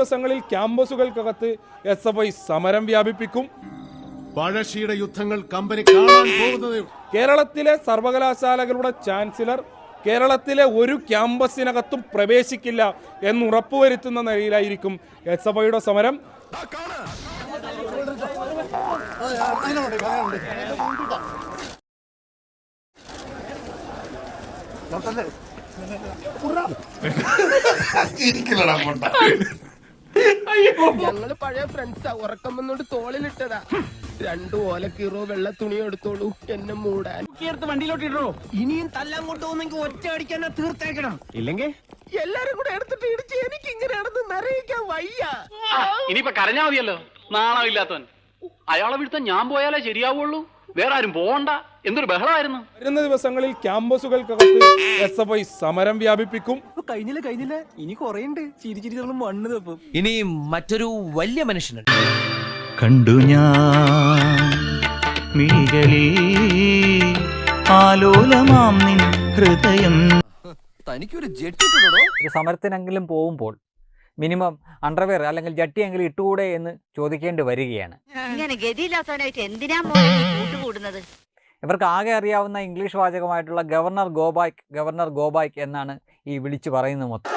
ദിവസങ്ങളിൽ ക്യാമ്പസുകൾക്കകത്ത് S F I സമരം വ്യാപിപ്പിക്കും. പഴശ്ശിയുടെ യുദ്ധങ്ങൾ കമ്പനി കാണാൻ പോകുന്നതേ കേരളത്തിലെ സർവകലാശാലകളുടെ ചാൻസലർ കേരളത്തിലെ ഒരു ക്യാമ്പസിനകത്തും പ്രവേശിക്കില്ല എന്ന് ഉറപ്പുവരുത്തുന്ന നിലയിലായിരിക്കും എസ് എഫ് ഐയുടെ സമരം. ഞങ്ങൾ പഴയ ഫ്രണ്ട്സാ. ഉറക്കം വന്നോണ്ട് തോളിലിട്ടതാ. രണ്ടു ഓല കീറോ വെള്ള തുണി എടുത്തോളൂ. എന്നെ മൂടാൻ. വണ്ടിയിലോട്ട് ഇടോ ഇനിയും തല്ലാൻ കൊണ്ടുപോകുന്നെങ്കിൽ ഒറ്റ അടിക്കാൻ തീർത്തേക്കണം. ഇല്ലെങ്കിൽ? എല്ലാരും കൂടെ എടുത്തിട്ട് ഇടിച്ച് എനിക്ക് ഇങ്ങനെയാണെന്ന് നിറയിക്കാൻ വയ്യ. ഇനിയിപ്പൊ കരഞ്ഞാ മതിയല്ലോ. നാണമില്ലാത്തവൻ. അയാളെ വീഴ്ത്താൻ ഞാൻ പോയാലേ ശരിയാവുള്ളൂ. വേറെ ആരും പോകണ്ട എന്തൊരു ബഹളമായിരുന്നു വരുന്ന ദിവസങ്ങളിൽ ക്യാമ്പസുകൾക്കകത്ത് എസ് എഫ് ഐ സമരം വ്യാപിപ്പിക്കും. കഴിഞ്ഞില്ല കഴിഞ്ഞില്ല? ഇനി കൊറേ ഉണ്ട് ചിരി ചിരി നമ്മൾ മണ്ണ് തപ്പും. ഇനി മറ്റൊരു വലിയ മനുഷ്യനുണ്ട്. കണ്ടു ഞാൻ ആലോലമാം നിൻ ഹൃദയം. തനിക്കൊരു ജെട്ടി ഒരു സമരത്തിനെങ്കിലും പോകുമ്പോൾ മിനിമം അണ്ടർവെയർ അല്ലെങ്കിൽ ജട്ടിയെങ്കിലും ഇട്ടുകൂടെ എന്ന് ചോദിക്കേണ്ടി വരികയാണ്. ഇവർക്ക് ആകെ അറിയാവുന്ന English വാചകമായിട്ടുള്ള governor go back governor go back എന്നാണ് ഈ വിളിച്ചു പറയുന്നത് മൊത്തം.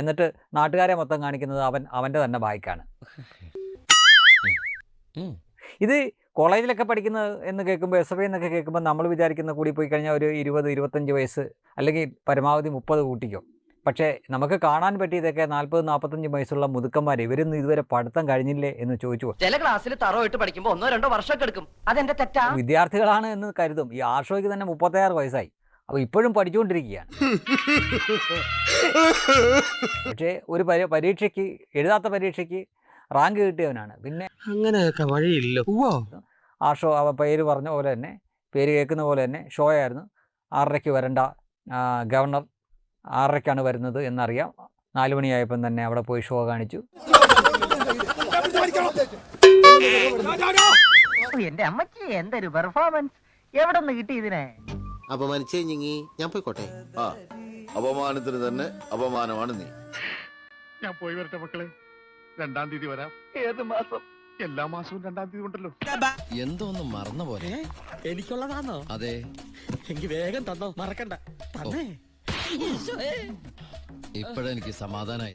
എന്നിട്ട് നാട്ടുകാരെ മൊത്തം കാണിക്കുന്നത് അവൻ അവന്റെ തന്നെ ബായ്ക്കാണ് ഇത് കോളേജിലൊക്കെ പഠിക്കുന്നത് എന്ന് കേൾക്കുമ്പോൾ എസ് എഫ് ഐ എന്നൊക്കെ കേൾക്കുമ്പോൾ നമ്മൾ വിചാരിക്കുന്ന കൂടി പോയി കഴിഞ്ഞാൽ ഒരു ഇരുപത് ഇരുപത്തഞ്ച് വയസ്സ് അല്ലെങ്കിൽ പരമാവധി മുപ്പത് കൂട്ടിക്കോ. പക്ഷേ നമുക്ക് കാണാൻ പറ്റിയതൊക്കെ നാൽപ്പത് നാൽപ്പത്തഞ്ച് വയസ്സുള്ള മുതുക്കന്മാർ ഇവരൊന്നും ഇതുവരെ പഠിത്തം കഴിഞ്ഞില്ലേ? എന്ന് ചോദിച്ചു. ചില ക്ലാസ്സിൽ തറോ പഠിക്കുമ്പോൾ പഠിക്കുമ്പോ ഒന്നോ രണ്ടോ വർഷമൊക്കെ എടുക്കും. അതെന്റെ തെറ്റാ? വിദ്യാർത്ഥികളാണ് എന്ന് കരുതും. ഈ ആർഷോയ്ക്ക് തന്നെ മുപ്പത്താറ് വയസ്സായി. അപ്പോൾ ഇപ്പോഴും പഠിച്ചുകൊണ്ടിരിക്കുകയാണ്. പക്ഷേ ഒരു പരീക്ഷയ്ക്ക് എഴുതാത്ത പരീക്ഷയ്ക്ക് റാങ്ക് കിട്ടിയവനാണ്. പിന്നെ അങ്ങനെയൊക്കെ വഴിയില്ല. ആഷോ അവ പേര് പറഞ്ഞ പോലെ തന്നെ പേര് കേൾക്കുന്ന പോലെ തന്നെ ഷോ ആയിരുന്നു ആറരയ്ക്ക് വരണ്ട ഗവർണർ ആറരയ്ക്കാണ് വരുന്നത് എന്നറിയാം. നാല് മണിയായപ്പം തന്നെ അവിടെ പോയി ഷോ കാണിച്ചു. എന്റെ അമ്മച്ചി എന്തൊരു പെർഫോമൻസ് എവിടെ നിന്ന് കിട്ടി ഇതിനെ? അപമാനിച്ചേ ഞങ്ങി. ഞാൻ പോയിക്കോട്ടെ. ആ അപമാനത്തിന് തന്നെ അപമാനമാണ് നീ. ഞാൻ പോയി വരട്ടെ മക്കളെ. രണ്ടാം തീയതി വരാം. ഏത് മാസം? എല്ലാ മാസവും രണ്ടാം തീയതി ഉണ്ടല്ലോ. എന്തോ ഒന്ന് മറന്ന പോലെ. എനിക്കുള്ളതാണോ അതെ. എനിക്ക് വേഗം തന്നോ? മറക്കണ്ട. തന്നേ. ഇപ്പഴെനിക്ക് സമാധാനായി.